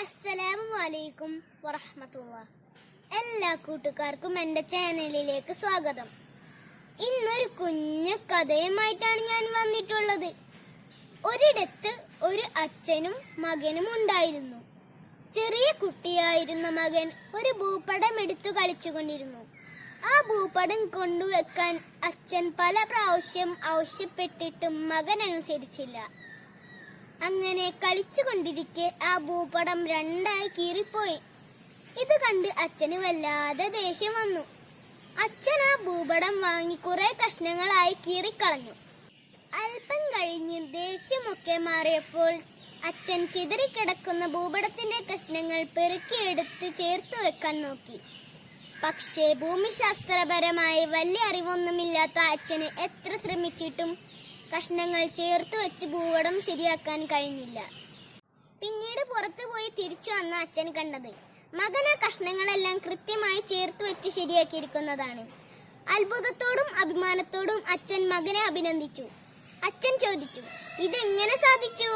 അസ്സലാമു അലൈക്കും വറഹമത്തുള്ള. എല്ലാ കൂട്ടുകാർക്കും എന്റെ ചാനലിലേക്ക് സ്വാഗതം. ഇന്നൊരു കുഞ്ഞു കഥയുമായിട്ടാണ് ഞാൻ വന്നിട്ടുള്ളത്. ഒരിടത്ത് ഒരു അച്ഛനും മകനും ഉണ്ടായിരുന്നു. ചെറിയ കുട്ടിയായിരുന്ന മകൻ ഒരു ഭൂപടം എടുത്തു കളിച്ചുകൊണ്ടിരുന്നു. ആ ഭൂപടം കൊണ്ടുവെക്കാൻ അച്ഛൻ പല പ്രാവശ്യം ആവശ്യപ്പെട്ടിട്ടും മകൻ അനുസരിച്ചില്ല അങ്ങനെ കളിച്ചുകൊണ്ടിരിക്കെ ആ ഭൂപടം രണ്ടായി കീറിപ്പോയി. ഇത് കണ്ട് അച്ഛന് വല്ലാതെ ദേഷ്യം വന്നു. അച്ഛൻ ആ ഭൂപടം വാങ്ങി കുറെ കഷ്ണങ്ങളായി കീറിക്കളഞ്ഞു. അല്പം കഴിഞ്ഞ് ദേഷ്യമൊക്കെ മാറിയപ്പോൾ അച്ഛൻ ചിതറിക്കിടക്കുന്ന ഭൂപടത്തിന്റെ കഷ്ണങ്ങൾ പെറുക്കിയെടുത്ത് ചേർത്ത് വെക്കാൻ നോക്കി. പക്ഷേ ഭൂമിശാസ്ത്രപരമായി വലിയ അറിവൊന്നുമില്ലാത്ത അച്ഛന് എത്ര ശ്രമിച്ചിട്ടും കഷ്ണങ്ങൾ ചേർത്ത് വെച്ച് ഭൂപടം ശരിയാക്കാൻ കഴിഞ്ഞില്ല. പിന്നീട് പുറത്തു പോയി തിരിച്ചു വന്ന അച്ഛൻ കണ്ടത് മകൻ ആ കഷ്ണങ്ങളെല്ലാം കൃത്യമായി ചേർത്ത് വെച്ച് ശരിയാക്കിയിരിക്കുന്നതാണ്. അത്ഭുതത്തോടും അഭിമാനത്തോടും അച്ഛൻ മകനെ അഭിനന്ദിച്ചു. അച്ഛൻ ചോദിച്ചു ഇതെങ്ങനെ സാധിച്ചു?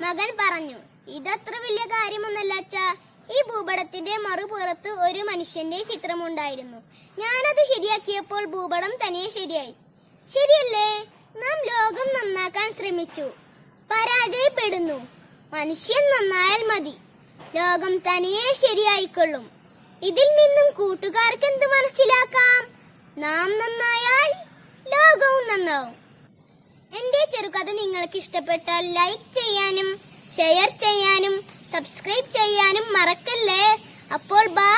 മകൻ പറഞ്ഞു ഇതത്ര വലിയ കാര്യമൊന്നല്ല അച്ഛാ. ഈ ഭൂപടത്തിന്റെ മറുപുറത്ത് ഒരു മനുഷ്യന്റെ ചിത്രമുണ്ടായിരുന്നു. ഞാനത് ശരിയാക്കിയപ്പോൾ ഭൂപടം തനിയെ ശരിയായി. ശരിയല്ലേ? നാം ലോകം നന്നാക്കാൻ ശ്രമിച്ചു. പരാജയപ്പെടുന്നു. മനുഷ്യൻ നന്നായാൽ മതി. ലോകം തനിയെ ശരിയായിക്കൊള്ളും. ഇതിൽ നിന്നും കൂട്ടുകാർക്ക് എന്ത് മനസ്സിലാക്കാം? നാം നന്നായാൽ ലോകവും നന്നാവും. എന്റെ ചെറുകഥ നിങ്ങൾക്ക് ഇഷ്ടപ്പെട്ടാൽ ലൈക്ക് ചെയ്യാനും ഷെയർ ചെയ്യാനും സബ്സ്ക്രൈബ് ചെയ്യാനും മറക്കല്ലേ? അപ്പോൾ ബായ്